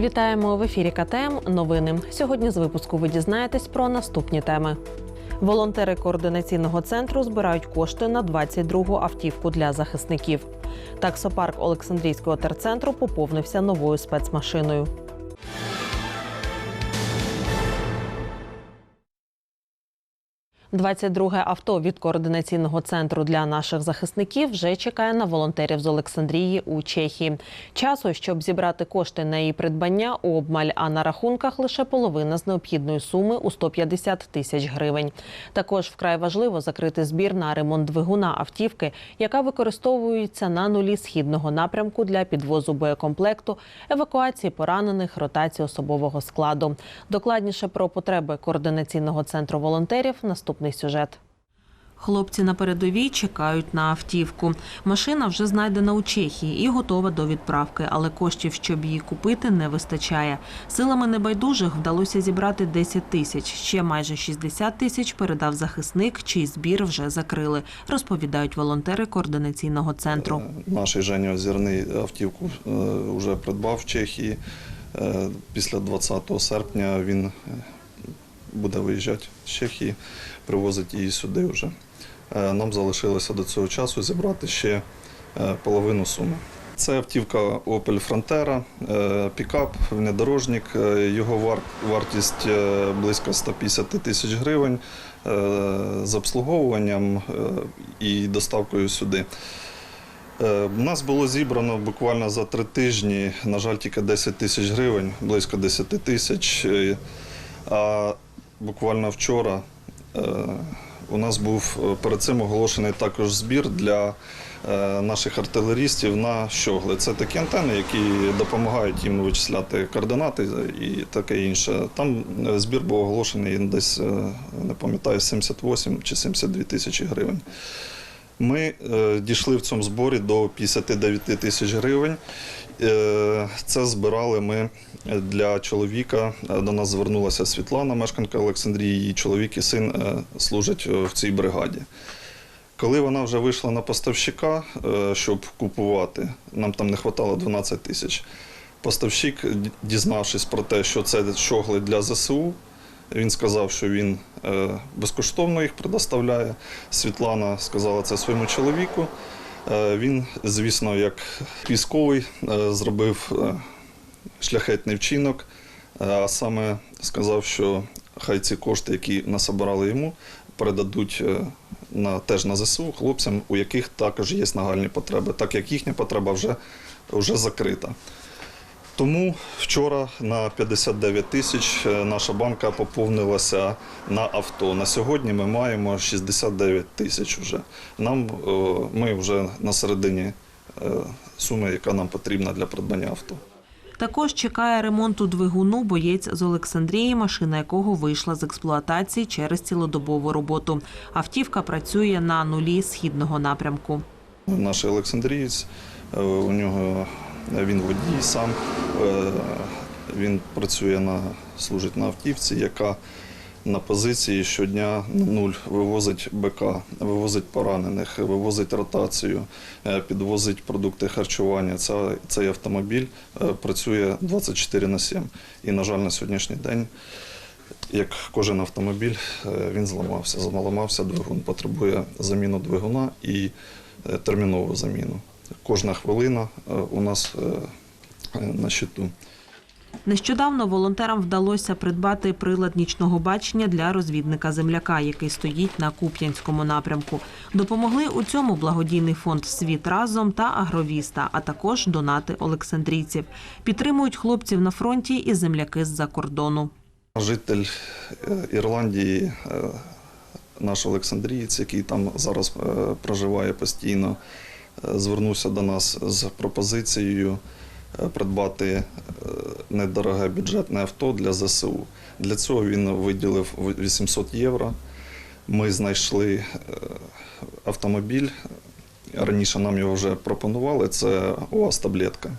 Вітаємо в ефірі КТМ. Новини. Сьогодні з випуску ви дізнаєтесь про наступні теми. Волонтери координаційного центру збирають кошти на 22-гу автівку для захисників. Таксопарк Олександрійського терцентру поповнився новою спецмашиною. «22 авто від координаційного центру для наших захисників вже чекає на волонтерів з Олександрії у Чехії. Часу, щоб зібрати кошти на її придбання, обмаль, а на рахунках лише половина з необхідної суми у 150 тисяч гривень. Також вкрай важливо закрити збір на ремонт двигуна автівки, яка використовується на нулі східного напрямку для підвозу боєкомплекту, евакуації поранених, ротації особового складу. Докладніше про потреби координаційного центру волонтерів наступний сюжет. Хлопці на передовій чекають на автівку. Машина вже знайдена у Чехії і готова до відправки, але коштів, щоб її купити, не вистачає. Силами небайдужих вдалося зібрати 10 тисяч. Ще майже 60 тисяч передав захисник, чий збір вже закрили, розповідають волонтери координаційного центру. Наш Женя Озірний автівку е, вже придбав в Чехії. Е, Після 20 серпня він е, буде виїжджати з Чехії, привозить її сюди вже. Е, Нам залишилося до цього часу зібрати ще е, половину суми. Це автівка Opel Frontera, е, пікап, внедорожник. Його вартість близько 150 тисяч гривень з обслуговуванням і доставкою сюди. У нас було зібрано буквально за три тижні, на жаль, тільки 10 тисяч гривень, близько 10 тисяч. Буквально вчора е, у нас був е, перед цим оголошений також збір для е, наших артилерістів на щогли. Це такі антени, які допомагають їм вичисляти координати і таке інше. Там збір був оголошений десь, не пам'ятаю, 78 чи 72 тисячі гривень. Ми дійшли в цьому зборі до 59 тисяч гривень. Е, Це збирали ми для чоловіка. Е, До нас звернулася Світлана, мешканка Олександрії. Її чоловік і син е, служать в цій бригаді. Коли вона вже вийшла на поставщика, щоб купувати, нам там не вистачало 12 тисяч. Поставщик, дізнавшись про те, що це щогли для ЗСУ, він сказав, що він безкоштовно їх предоставляє. Світлана сказала це своєму чоловіку. Е, Він, звісно, як військовий, е, зробив е, шляхетний вчинок, а саме сказав, що хай ці кошти, які насобирали йому, передадуть на, теж на ЗСУ хлопцям, у яких також є нагальні потреби, так як їхня потреба вже, вже закрита. Тому вчора на 59 тисяч е, наша банка поповнилася на авто. На сьогодні ми маємо 69 тисяч вже. Нам е, ми вже на середині е, суми, яка нам потрібна для придбання авто. Також чекає ремонту двигуну боєць з Олександрії, машина якого вийшла з експлуатації через цілодобову роботу. Автівка працює на нулі східного напрямку. Наш Олександрієць, у нього він водій сам. е, Він працює на служить на автівці, яка на позиції щодня на нуль вивозить БК, вивозить поранених, вивозить ротацію, е, підвозить продукти харчування. Ця, цей автомобіль е, працює 24 на 7. І, на жаль, на сьогоднішній день, як кожен автомобіль, він зламався. Зламався двигун, потребує заміну двигуна і термінову заміну. Кожна хвилина е, у нас е, на щиту. Нещодавно волонтерам вдалося придбати прилад нічного бачення для розвідника земляка, який стоїть на Куп'янському напрямку. Допомогли у цьому благодійний фонд Світ разом та Агровіста, а також донати олександрійців. Підтримують хлопців на фронті і земляки з-за кордону. Житель е, Ірландії, е, наш Олександрієць, який там зараз е, проживає постійно, е, звернувся до нас з пропозицією е, придбати е, недороге бюджетне авто для ЗСУ. Для цього він виділив 800 євро. Ми знайшли е, автомобіль. Раніше нам його вже пропонували. Це УАЗ-таблетка.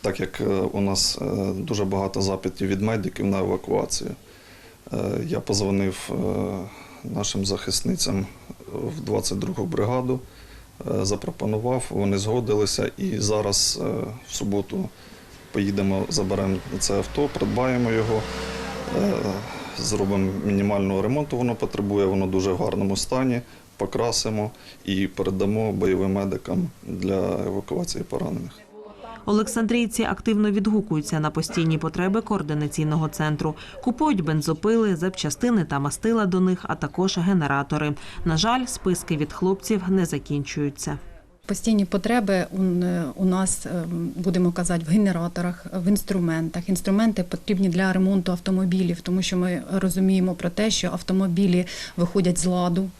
Так як у нас дуже багато запитів від медиків на евакуацію. Я позвонив нашим захисницям в 22-гу бригаду, запропонував, вони згодилися і зараз е, в суботу поїдемо, заберемо це авто, придбаємо його, е, зробимо мінімального ремонту, воно потребує, воно дуже в гарному стані, покрасимо і передамо бойовим медикам для евакуації поранених. Олександрійці активно відгукуються на постійні потреби координаційного центру. Купують бензопили, запчастини та мастила до них, а також генератори. На жаль, списки від хлопців не закінчуються. Постійні потреби у, у нас, е, будемо казати, в генераторах, в інструментах. Інструменти потрібні для ремонту автомобілів, тому що ми розуміємо про те, що автомобілі виходять з ладу.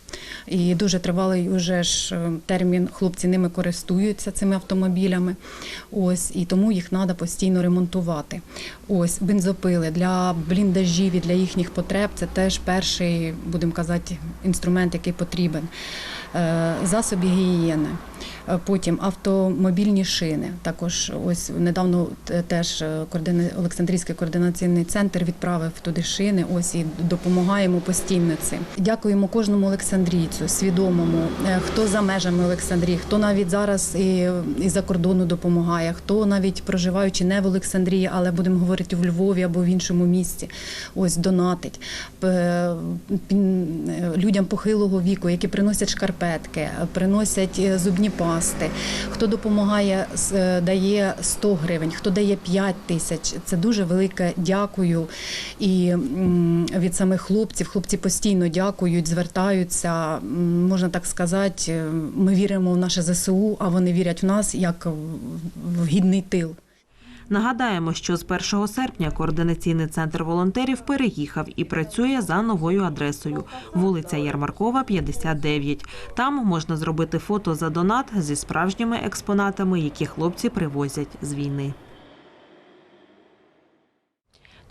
І дуже тривалий уже ж е, термін хлопці ними користуються цими автомобілями. Ось і тому їх треба постійно ремонтувати. Ось бензопили для бліндажів і для їхніх потреб. Це теж перший, будемо казати, інструмент, який потрібен. Е, Засоби гігієни. Е, Потім автомобільні шини. Також ось недавно теж е, Олександрійський координаційний центр відправив туди шини. Ось і допомагаємо постійно цим. Дякуємо кожному олександрійцю, свідомому, е, хто за межами Олександрії, хто навіть зараз і, і за кордону допомагає, хто навіть проживаючи не в Олександрії, але будемо говорити в Львові або в іншому місті. Ось донатить людям похилого віку, які приносять шкарпетки, приносять зубні пасти. Хто допомагає, е, дає 100 гривень, хто дає 5 тисяч. Це дуже велике дякую. І від самих хлопців хлопці постійно дякують, звертаються. Можна так сказати, е, ми віримо в наше ЗСУ, а вони вірять в нас як в гідний тил. Нагадаємо, що з 1 серпня координаційний центр волонтерів переїхав і працює за новою адресою вулиця Ярмаркова, 59. Там можна зробити фото за донат зі справжніми експонатами, які хлопці привозять з війни.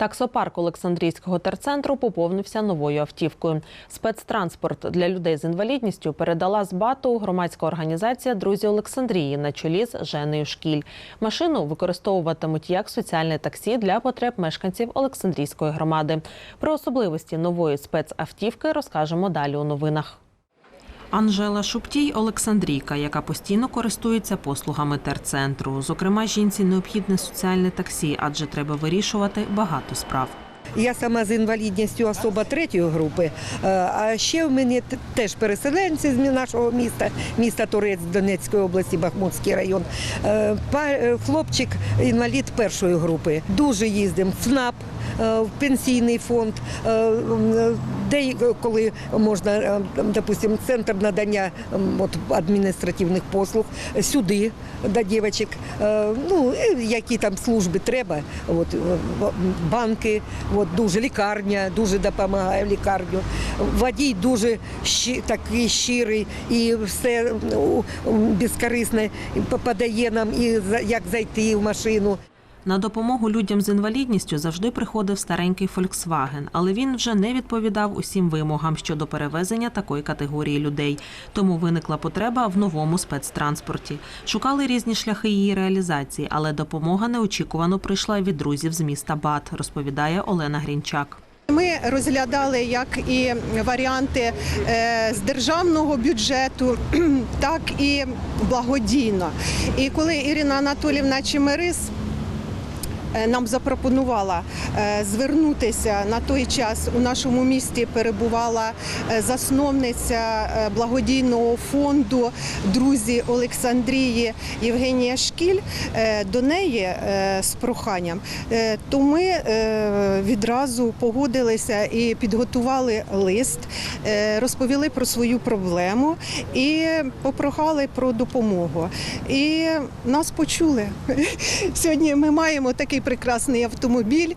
Таксопарк Олександрійського терцентру поповнився новою автівкою. Спецтранспорт для людей з інвалідністю передала з БАТу громадська організація Друзі Олександрії на чолі з Женею Шкіль. Машину використовуватимуть як соціальне таксі для потреб мешканців Олександрійської громади. Про особливості нової спецавтівки розкажемо далі у новинах. Анжела Шуптій – Олександрійка, яка постійно користується послугами терцентру. Зокрема, жінці необхідне соціальне таксі, адже треба вирішувати багато справ. Я сама з інвалідністю особа третьої групи. Е, А ще в мене теж переселенці з нашого міста, міста Торець Донецької області, Бахмутський район. Е, е, Хлопчик інвалід першої групи. Дуже їздимо ФНАП. В пенсійний фонд, де коли можна, е, допустим, центр надання от, адміністративних послуг, сюди до дівчаток, Е, ну, які там служби треба, от, е, банки, от, дуже лікарня, дуже допомагає лікарню. Водій дуже щи, такий щирий і все безкорисне подає нам, і як зайти в машину. На допомогу людям з інвалідністю завжди приходив старенький Volkswagen, але він вже не відповідав усім вимогам щодо перевезення такої категорії людей. Тому виникла потреба в новому спецтранспорті. Шукали різні шляхи її реалізації, але допомога неочікувано прийшла від друзів з міста Бат, розповідає Олена Грінчак. Ми розглядали як і варіанти е, з державного бюджету, так і благодійно. І коли Ірина Анатолівна Чемерис е, нам запропонувала е, звернутися на той час у нашому місті перебувала е, засновниця е, благодійного фонду Друзі Олександрії Євгенія Шкіль е, до неї е, з проханням, е, то ми е, відразу погодилися і підготували лист, е, розповіли про свою проблему і попрохали про допомогу. І нас почули. Сьогодні ми маємо такий прекрасний автомобіль.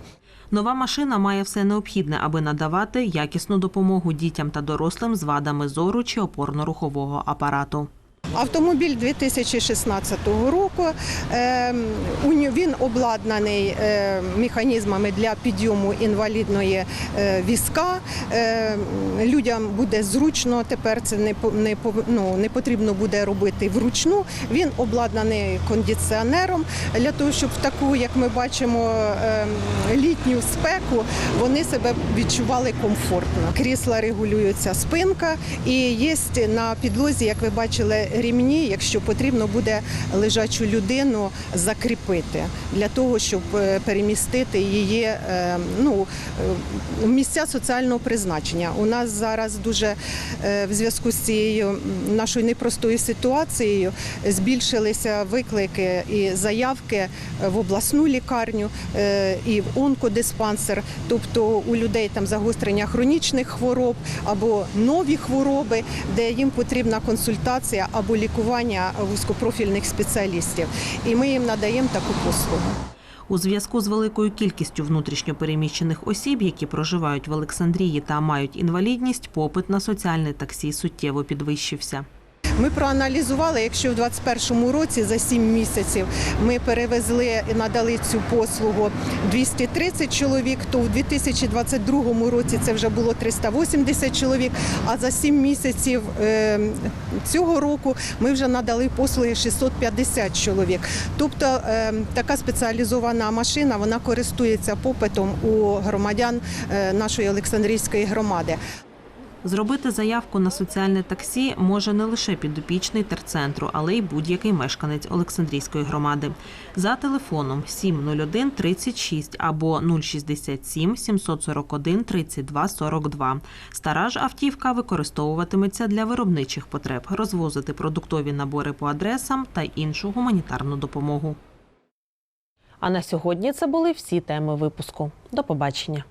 Нова машина має все необхідне, аби надавати якісну допомогу дітям та дорослим з вадами зору чи опорно-рухового апарату. Автомобіль 2016 року. Ем, Він обладнаний е, механізмами для підйому інвалідної е, візка. Ем, Людям буде зручно. Тепер це не не ну, не потрібно буде робити вручну. Він обладнаний кондиціонером для того, щоб в таку, як ми бачимо, ем, літню спеку вони себе відчували комфортно. Крісла регулюються спинка і є на підлозі, як ви бачили, рівні, якщо потрібно буде лежачу людину закріпити для того, щоб е, перемістити її е, ну, е, в місця соціального призначення. У нас зараз дуже в зв'язку з цією нашою непростою ситуацією збільшилися виклики і заявки в обласну лікарню і в онкодиспансер, тобто у людей там загострення хронічних хвороб або нові хвороби, де їм потрібна консультація або лікування вузькопрофільних спеціалістів. І ми їм надаємо таку послугу. У зв'язку з великою кількістю внутрішньопереміщених осіб, які проживають в Олександрії та мають інвалідність, попит на соціальне таксі суттєво підвищився. Ми проаналізували, якщо в 2021 році за 7 місяців ми перевезли і надали цю послугу 230 чоловік, то в 2022 році це вже було 380 чоловік. А за 7 місяців е, цього року ми вже надали послуги 650 чоловік. Тобто е, така спеціалізована машина вона користується попитом у громадян е, нашої Олександрійської громади. Зробити заявку на соціальне таксі може не лише підопічний терцентру, але й будь-який мешканець Олександрійської громади. За телефоном 701 36 або 067 741 32 42. Стара ж автівка використовуватиметься для виробничих потреб, розвозити продуктові набори по адресам та іншу гуманітарну допомогу. А на сьогодні це були всі теми випуску. До побачення.